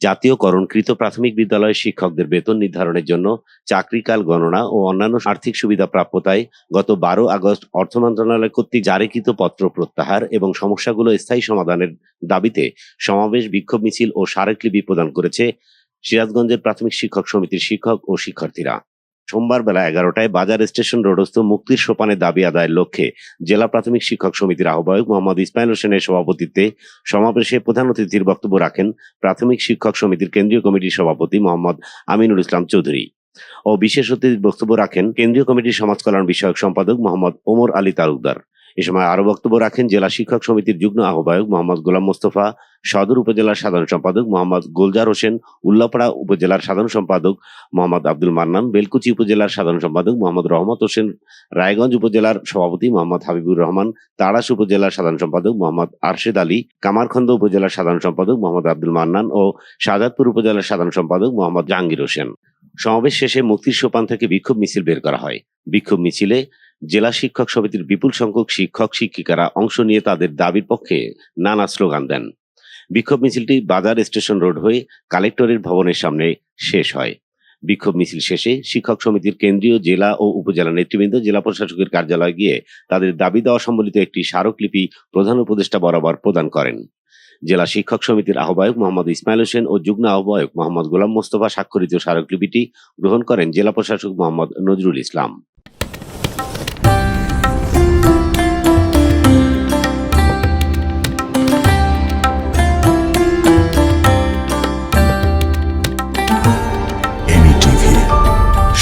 জাতীয়করণকৃত প্রাথমিক বিদ্যালয়ের শিক্ষকদের বেতন নির্ধারণের জন্য চাকরিকাল গণনা ও অন্যান্য আর্থিক সুবিধা প্রাপ্যতায় গত বারো আগস্ট অর্থ মন্ত্রণালয় কর্তৃক জারিকৃত পত্র প্রত্যাহার এবং সমস্যাগুলো স্থায়ী সমাধানের দাবিতে সমাবেশ বিক্ষোভ মিছিল ও স্মারকলিপি প্রদান করেছে সিরাজগঞ্জের প্রাথমিক শিক্ষক সমিতির শিক্ষক ও শিক্ষার্থীরা। সোমবার বেলা এগারোটায় বাজার স্টেশন রোডস্থ মুক্তির সোপানের দাবি আদায়ের লক্ষ্যে জেলা প্রাথমিক শিক্ষক সমিতির আহ্বায়ক মোহাম্মদ ইসমাইল হোসেনের সভাপতিত্বে সমাবেশে প্রধান অতিথির বক্তব্য রাখেন প্রাথমিক শিক্ষক সমিতির কেন্দ্রীয় কমিটির সভাপতি মোহাম্মদ আমিনুল ইসলাম চৌধুরী ও বিশেষ অতিথির বক্তব্য রাখেন কেন্দ্রীয় কমিটির সমাজ কল্যাণ বিষয়ক সম্পাদক মোহাম্মদ ওমর আলী তালুকদার। এ সময় আরও বক্তব্য রাখেন জেলা শিক্ষক সমিতির যুগ্ম আহ্বায়ক মোহাম্মদ গোলাম মোস্তফা, সদর উপজেলার সাধারণ সম্পাদক মোহাম্মদ গোলজার হোসেন, উল্লাপাড়া উপজেলার সাধারণ সম্পাদক মোহাম্মদ আব্দুল মান্নান, বেলকুচি উপজেলার সাধারণ সম্পাদক মোহাম্মদ রহমত হোসেন, রায়গঞ্জ উপজেলার সভাপতি মোহাম্মদ হাবিবুর রহমান, তাড়াশ উপজেলার সাধারণ সম্পাদক মোহাম্মদ আরশেদ আলী কামারখন্দ উপজেলার সাধারণ সম্পাদক মোহাম্মদ আব্দুল মান্নান ও শাহজাদপুর উপজেলার সাধারণ সম্পাদক মোহাম্মদ জাহাঙ্গীর হোসেন। সমাবেশ শেষে মুক্তির সোপান থেকে বিক্ষোভ মিছিল বের করা হয়। বিক্ষোভ মিছিলে জেলা শিক্ষক সমিতির বিপুল সংখ্যক শিক্ষক, শিক্ষিকারা অংশ নিয়ে তাদের দাবির পক্ষে নানা স্লোগান দেন। বিক্ষোভ মিছিলটি বাজার স্টেশন রোড হয়ে কালেক্টরের ভবনের সামনে শেষ হয়। বিক্ষোভ মিছিল শেষে শিক্ষক সমিতির কেন্দ্রীয় জেলা ও উপজেলা নেতৃবৃন্দ, জেলা প্রশাসকের কার্যালয়ে গিয়ে তাদের দাবি দেওয়া সম্বলিত একটি স্মারকলিপি প্রধান উপদেষ্টা বরাবর প্রদান করেন। জেলা শিক্ষক সমিতির আহ্বায়ক মোহাম্মদ ইসমাইল হোসেন ও যুগ্ম আহ্বায়ক মোহাম্মদ গোলাম মোস্তফা স্বাক্ষরিত স্মারকলিপিটি গ্রহণ করেন জেলা প্রশাসক মোহাম্মদ নজরুল ইসলাম।